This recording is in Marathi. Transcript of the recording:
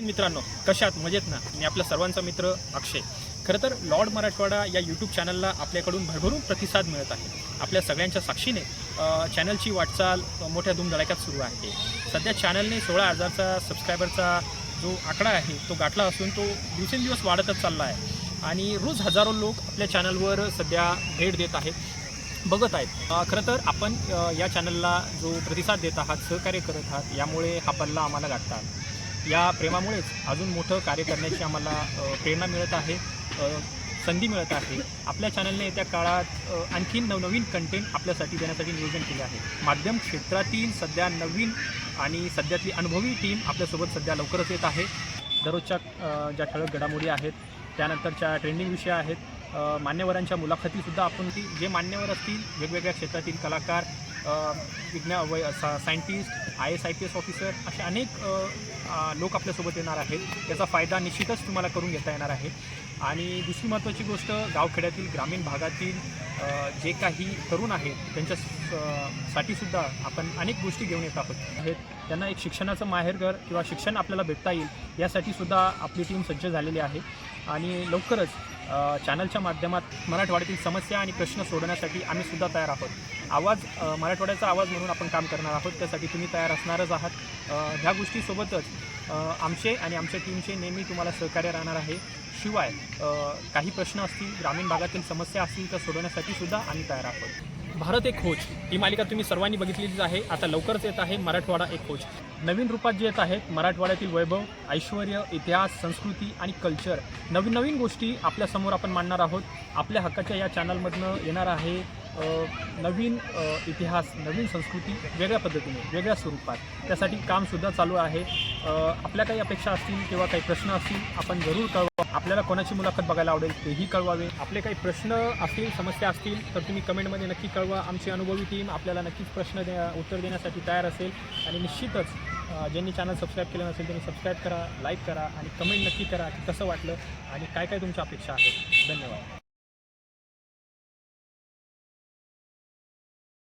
मित्रांनो कशात मजेत ना? मी आपला सर्वांचा मित्र अक्षय. खरं तर लॉर्ड मराठवाडा या यूट्यूब चॅनलला आपल्याकडून भरभरून प्रतिसाद मिळत आहे. आपल्या सगळ्यांच्या साक्षीने चॅनलची वाटचाल मोठ्या धूमधडाक्यात सुरू आहे. सध्या चॅनलने सोळा हजारचा सबस्क्रायबरचा जो आकडा आहे तो गाठला असून तो दिवसेंदिवस वाढतच चालला आहे. आणि रोज हजारो लोक आपल्या चॅनलवर सध्या भेट देत आहेत बघत आहेत. खरं तर आपण या चॅनलला जो प्रतिसाद देत आहात सहकार्य करत आहात यामुळे हा पल्ला आम्हाला गाठता या प्रेमामुळेच अजून मोठं कार्य करण्याची आम्हाला प्रेरणा मिळत आहे संधी मिळत आहे. आपल्या चॅनलने येत्या काळात आणखी आणखीन नवनवीन कंटेंट आपल्यासाठी देण्यासाठी नियोजन केले आहे. माध्यम क्षेत्रातील सध्या नवीन आणि सध्यातली अनुभवी टीम आपल्यासोबत सध्या लवकरच येत आहे. दररोजच्या ज्या ठळक घडामोडी आहेत त्यानंतरच्या ट्रेंडिंग विषय आहेत मान्यवरांच्या मुलाखतीसुद्धा आपण ती जे मान्यवर असतील वेगवेगळ्या क्षेत्रातील कलाकार विज्ञा वै सा scientist I S I P S officer असे अनेक लोक आपल्यासोबत येणार आहेत. त्याचा फायदा निश्चितच तुम्हाला करून घेता येणार आहे. आणि दुसरी महत्त्वाची गोष्ट गावखेड्यातील ग्रामीण भागातील जे काही तरुण आहेत त्यांच्या साठी सुद्धा आपण अनेक गोष्टी घेऊन येत आहोत. आहेत. त्यांना एक शिक्षणाचं माहेरघर किंवा शिक्षण आपल्याला भेटता येईल यासाठी सुद्धा आपली टीम सज्ज झालेली आहे. आणि लवकरच चॅनलच्या माध्यमात मराठवाड्यातील समस्या आणि प्रश्न सोडवण्यासाठी आम्ही सुद्धा तयार आहोत. आवाज मराठवाड्याचा आवाज म्हणून आपण काम करणार आहोत त्यासाठी तुम्ही तयार असणारच आहात. ह्या गोष्टीसोबतच आमचे आणि आमच्या टीमचे नेहमी तुम्हाला सहकार्य राहणार आहे. शिवाय काही प्रश्न असतील ग्रामीण भागातील समस्या असतील तर सोडवण्यासाठी सुद्धा आम्ही तयार आहोत. भारत एक खोज. ही मालिका तुम्ही सर्वांनी बघितलेलीच आहे. आता लवकरच येत आहे मराठवाडा एक खोज. नवीन रूपात जे येत आहेत मराठवाड्यातील वैभव ऐश्वर इतिहास संस्कृती आणि कल्चर नवीन नवीन गोष्टी आपल्यासमोर आपण मांडणार आहोत. आपल्या हक्काच्या या चॅनलमधनं येणार आहे नवीन इतिहास नवीन संस्कृती वेगळ्या पद्धतीने वेगळ्या स्वरूपात. त्यासाठी कामसुद्धा चालू आहे. आपल्या काही अपेक्षा असतील किंवा काही प्रश्न असतील आपण जरूर कळवा. आपल्याला कोणाची मुलाखत बघायला आवडेल तेही कळवावे. आपले काही प्रश्न असतील समस्या असतील तर तुम्ही कमेंटमध्ये नक्की कळवा. आमची अनुभवी टीम आपल्याला नक्कीच प्रश्न द्या उत्तर देण्यासाठी तयार असेल. आणि निश्चितच ज्यांनी चॅनल सबस्क्राईब केलं नसेल त्यांनी सबस्क्राईब करा लाईक करा आणि कमेंट नक्की करा की कसं वाटलं आणि काय काय तुमच्या अपेक्षा आहेत. धन्यवाद.